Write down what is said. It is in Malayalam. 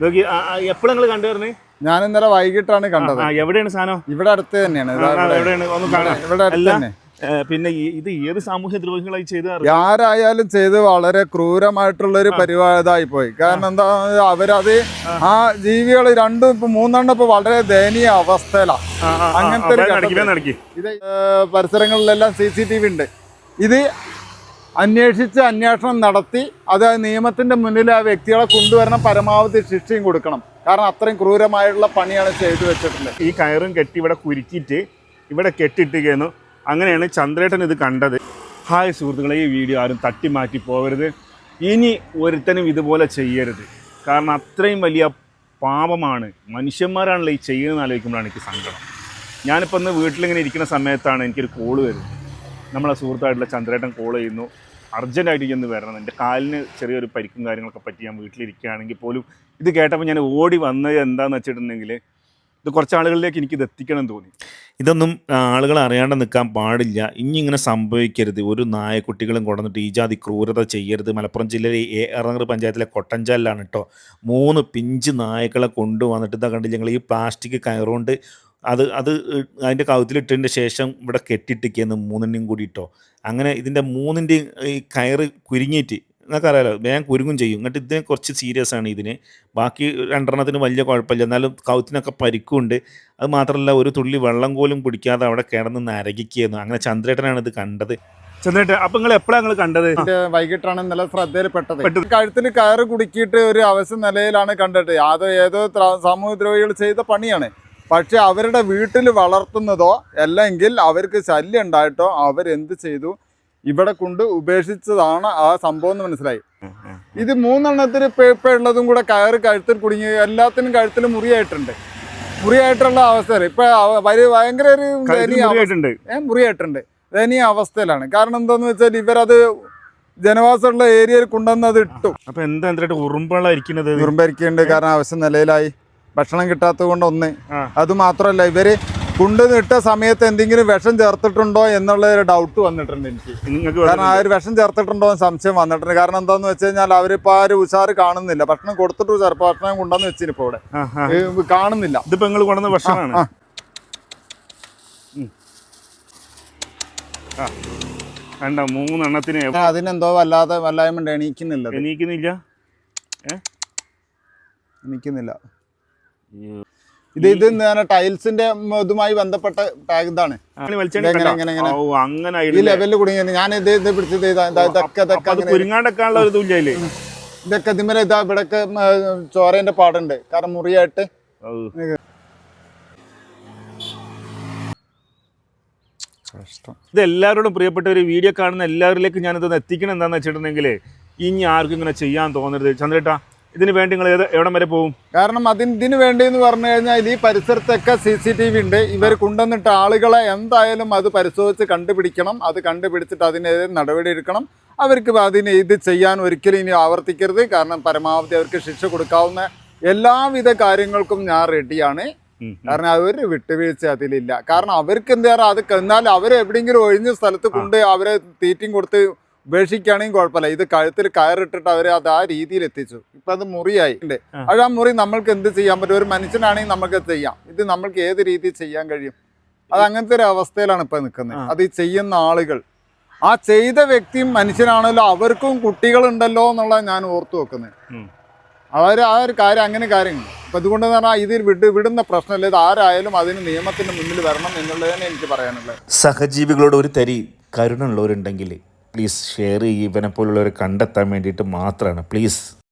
നോക്കി എപ്പോഴും നിങ്ങൾ ഞാൻ ഇന്നലെ വൈകിട്ടാണ് കണ്ടത്. എവിടെയാണ് സാധനം? ഇവിടെ അടുത്ത് തന്നെയാണ്. എവിടെയാണ്? ഒന്ന് കാണാം. ഇവിടെ അടുത്ത് തന്നെ. പിന്നെ ഇത് ഏത് സാമൂഹ്യ ദ്രോഹികളായി ചെയ്ത ആരായാലും ചെയ്ത് വളരെ ക്രൂരമായിട്ടുള്ള ഒരു പരിപാടി പോയി. കാരണം എന്താ അവരത് ആ. ജീവികൾ രണ്ടും ഇപ്പൊ മൂന്നെണ്ണം ഇപ്പൊ വളരെ ദയനീയ അവസ്ഥയിലാണ് അങ്ങനത്തെ ഇത് പരിസരങ്ങളിലെല്ലാം സി സി ടി വി ഉണ്ട്. ഇത് അന്വേഷിച്ച് അന്വേഷണം നടത്തി അത് നിയമത്തിന്റെ മുന്നിൽ ആ വ്യക്തികളെ കൊണ്ടുവരണം പരമാവധി ശിക്ഷയും കൊടുക്കണം. കാരണം അത്രയും ക്രൂരമായിട്ടുള്ള പണിയാണ് ചെയ്തു വെച്ചിട്ടുള്ളത്. ഈ കയറും കെട്ടി ഇവിടെ കുരുക്കിയിട്ട് ഇവിടെ കെട്ടിട്ടിരിക്കുന്നു അങ്ങനെയാണ് ചന്ദ്രേട്ടൻ ഇത് കണ്ടത്. ഹായ് സുഹൃത്തുക്കളെ ഈ വീഡിയോ ആരും തട്ടി മാറ്റി പോകരുത്. ഇനി ഒരുത്തനും ഇതുപോലെ ചെയ്യരുത്. കാരണം അത്രയും വലിയ പാപമാണ്. മനുഷ്യന്മാരാണല്ലോ ഈ ചെയ്യുന്നതെന്ന് ആലോചിക്കുമ്പോഴാണ് എനിക്ക് സങ്കടം. ഞാനിപ്പോൾ ഇന്ന് വീട്ടിലിങ്ങനെ ഇരിക്കുന്ന സമയത്താണ് എനിക്കൊരു കോൾ വരുന്നത്. നമ്മളെ സുഹൃത്തായിട്ടുള്ള ചന്ദ്രേട്ടൻ കോൾ ചെയ്യുന്നു. അർജന്റായിട്ട് ചെന്ന് വരണം. എന്റെ കാലിന് ചെറിയൊരു പരിക്കും കാര്യങ്ങളൊക്കെ പറ്റി ഞാൻ വീട്ടിലിരിക്കുകയാണെങ്കിൽ പോലും ഇത് കേട്ടപ്പോൾ ഞാൻ ഓടി വന്നത് എന്താണെന്ന് വെച്ചിട്ടുണ്ടെങ്കിൽ ഇത് കുറച്ച് ആളുകളിലേക്ക് എനിക്കിത് എത്തിക്കണം തോന്നി. ഇതൊന്നും ആളുകൾ അറിയാണ്ട് നിൽക്കാൻ പാടില്ല. ഇനി സംഭവിക്കരുത്. ഒരു നായക്കുട്ടികളും കൊണ്ടുവന്നിട്ട് ഈ ജാതി ക്രൂരത ചെയ്യരുത്. മലപ്പുറം ജില്ലയിലെ എ എറങ്ങർ പഞ്ചായത്തിലെ കൊട്ടഞ്ചാലിലാണ് കേട്ടോ മൂന്ന് പിഞ്ച് നായ്ക്കളെ കൊണ്ടുവന്നിട്ട് ഇതാ കണ്ടില്ല ഞങ്ങൾ ഈ പ്ലാസ്റ്റിക് കയറുകൊണ്ട് അത് അത് അതിന്റെ കവുത്തിലിട്ടതിന്റെ ശേഷം ഇവിടെ കെട്ടിട്ടിരിക്കുന്നു മൂന്നിന്റെയും കൂടി ഇട്ടോ അങ്ങനെ ഇതിന്റെ മൂന്നിന്റെയും ഈ കയറ് കുരുങ്ങിയിട്ട് എന്നൊക്കെ അറിയാലോ വേഗം കുരുങ്ങും ചെയ്യും. എന്നിട്ട് ഇതിനെ കുറച്ച് സീരിയസ് ആണ് ഇതിന്. ബാക്കി രണ്ടെണ്ണത്തിന് വലിയ കുഴപ്പമില്ല. എന്നാലും കൗത്തിനൊക്കെ പരിക്കുണ്ട്. അത് മാത്രമല്ല ഒരു തുള്ളി വെള്ളം പോലും കുടിക്കാതെ അവിടെ കിടന്ന് നരകിക്കുന്നു അങ്ങനെ ചന്ദ്രേട്ടനാണ് ഇത് കണ്ടത്. ചെന്നിട്ട് അപ്പൊ നിങ്ങൾ എപ്പോഴാണ് നിങ്ങൾ കണ്ടത്? വൈകിട്ടാണ് നല്ല ശ്രദ്ധയിൽപ്പെട്ടത്. പെട്ടത്. കഴുത്തിൽ കയറ് കുടുക്കിയിട്ട് ഒരു അവശ്യ നിലയിലാണ് കണ്ടത്. അത് ഏതോ സാമൂഹ്യദ്രോഹികൾ ചെയ്ത പണിയാണ്. പക്ഷെ അവരുടെ വീട്ടിൽ വളർത്തുന്നതോ അല്ലെങ്കിൽ അവർക്ക് ശല്യം ഉണ്ടായിട്ടോ അവരെന്ത് ചെയ്തു? ഇവിടെ കൊണ്ട് ഉപേക്ഷിച്ചതാണ് ആ സംഭവം എന്ന് മനസ്സിലായി. ഇത് മൂന്നെണ്ണത്തിന് പേപ്പുള്ളതും ഇപ്പൊ ഉള്ളതും കൂടെ കയറ് കഴുത്തിൽ കുടുങ്ങി എല്ലാത്തിനും കഴുത്തിൽ മുറിയായിട്ടുണ്ട്. മുറിയായിട്ടുള്ള അവസ്ഥ ഇപ്പൊ ഭയങ്കര ഒരു മുറിയായിട്ടുണ്ട്. ദയനീയ അവസ്ഥയിലാണ്. കാരണം എന്താന്ന് വെച്ചാൽ ഇവരത് ജനവാസമുള്ള ഏരിയയിൽ കൊണ്ടുവന്ന് അത് ഇട്ടു. അപ്പൊ എന്താ ഉറുമ്പളായിരിക്കുന്നത് ഉറുമ്പരിക്കുന്നുണ്ട് കാരണം ആവശ്യം നിലയിലായി. ഭക്ഷണം കിട്ടാത്തത് കൊണ്ട് ഒന്ന്. അത് മാത്രമല്ല ഇവർ കുണ്ട് ഇട്ട സമയത്ത് എന്തെങ്കിലും വിഷം ചേർത്തിട്ടുണ്ടോ എന്നുള്ള ഒരു ഡൗട്ട് വന്നിട്ടുണ്ട് എനിക്ക്. കാരണം ആ ഒരു വിഷം ചേർത്തിട്ടുണ്ടോ എന്ന് സംശയം വന്നിട്ടുണ്ട്. കാരണം എന്താന്ന് വെച്ച് കഴിഞ്ഞാൽ അവരിപ്പോ ആ ഒരു ഉഷാറ് കാണുന്നില്ല. ഭക്ഷണം കൊടുത്തിട്ട് ചിലപ്പോൾ ഭക്ഷണം കൊണ്ടുവന്ന് ഇപ്പൊ ഇവിടെ. കാണുന്നില്ല. ഇതിപ്പോ നിങ്ങൾ കൊണ്ടുവന്ന ഭക്ഷണമാണ്. മൂന്നെണ്ണത്തിന് അതിനെന്തോ വല്ലാതെ വല്ലായ്മ എണീക്കുന്നില്ല. എണീക്കുന്നില്ല? എണീക്കുന്നില്ല. ഇത് ഇത് ടൈൽസിന്റെ ഇതുമായി ബന്ധപ്പെട്ട ടാഗ് ഇതാണ്. ഈ ലെവലിൽ കൂടി ഞാൻ ഇത് ഇത് പിടിച്ചത് ഇതാ ഇതാ ഇതൊക്കെ ഇതൊക്കെ ഇതിമേലെ ഇതാ ഇവിടൊക്കെ ചോരേന്റെ പാടുണ്ട്. കാരണം മുറിയായിട്ട് ഇത് എല്ലാവരോടും പ്രിയപ്പെട്ട ഒരു വീഡിയോ കാണുന്ന എല്ലാവരിലേക്കും ഞാനിതൊന്ന് എത്തിക്കണം എന്താന്ന് വെച്ചിട്ടുണ്ടെങ്കിൽ ഇനി ആർക്കും ഇങ്ങനെ ചെയ്യാൻ തോന്നരുത്. ചന്ദ്രേട്ടാ ഇതിന് വേണ്ടി നിങ്ങൾ ഏത് എവിടം വരെ പോകും കാരണം അതിന് ഇതിന് വേണ്ടി എന്ന് പറഞ്ഞു കഴിഞ്ഞാൽ ഈ പരിസരത്തൊക്കെ സി സി ടി വി ഉണ്ട്. ഇവർ കൊണ്ടുവന്നിട്ട് ആളുകളെ എന്തായാലും അത് പരിശോധിച്ച് കണ്ടുപിടിക്കണം. അത് കണ്ടുപിടിച്ചിട്ട് അതിനെതിരെ നടപടി എടുക്കണം. അവർക്ക് അതിന് ഇത് ചെയ്യാൻ ഒരിക്കലും ഇനി ആവർത്തിക്കരുത്. കാരണം പരമാവധി അവർക്ക് ശിക്ഷ കൊടുക്കാവുന്ന എല്ലാവിധ കാര്യങ്ങൾക്കും ഞാൻ റെഡിയാണ്. കാരണം അവർ വിട്ടുവീഴ്ച അതിലില്ല. കാരണം അവർക്ക് എന്താ പറയുക അത് എന്നാൽ അവരെവിടെയെങ്കിലും ഒഴിഞ്ഞ സ്ഥലത്ത് കൊണ്ട് അവരെ തീറ്റിങ് കൊടുത്ത് ഉപേക്ഷിക്കുകയാണെങ്കിൽ കുഴപ്പമില്ല. ഇത് കഴുത്തിൽ കയറിട്ടിട്ട് അവരെ അത് ആ രീതിയിൽ എത്തിച്ചു. ഇപ്പൊ അത് മുറിയായി. ഉണ്ട്. അത് ആ മുറി നമ്മൾക്ക് എന്ത് ചെയ്യാൻ പറ്റും? ഒരു മനുഷ്യനാണെങ്കിൽ നമുക്ക് ചെയ്യാം. ഇത് നമ്മൾക്ക് ഏത് രീതിയിൽ ചെയ്യാൻ കഴിയും? അത് അങ്ങനത്തെ ഒരു അവസ്ഥയിലാണ് ഇപ്പൊ നിൽക്കുന്നത്. അത് ഈ ചെയ്യുന്ന ആളുകൾ. ആ ചെയ്ത വ്യക്തിയും മനുഷ്യനാണല്ലോ. അവർക്കും കുട്ടികളുണ്ടല്ലോ എന്നുള്ള ഞാൻ ഓർത്തു വെക്കുന്നത്. അതായത് അവർ ആ ഒരു കാര്യം അങ്ങനെ കാര്യങ്ങൾ. അപ്പം അതുകൊണ്ട് പറഞ്ഞാൽ ഇതിൽ വിട് വിടുന്ന പ്രശ്നമില്ല. ഇത് ആരായാലും അതിന് നിയമത്തിന്റെ മുന്നിൽ വരണം എന്നുള്ളതാണ് എനിക്ക് പറയാനുള്ളത്. സഹജീവികളോട് ഒരു തരി കരുണ ഉള്ളവരുണ്ടെങ്കിൽ പ്ലീസ് ഷെയർ ചെയ്യുക ഇവനെ പോലുള്ളവരെ കണ്ടെത്താൻ വേണ്ടിയിട്ട് മാത്രമാണ്. പ്ലീസ്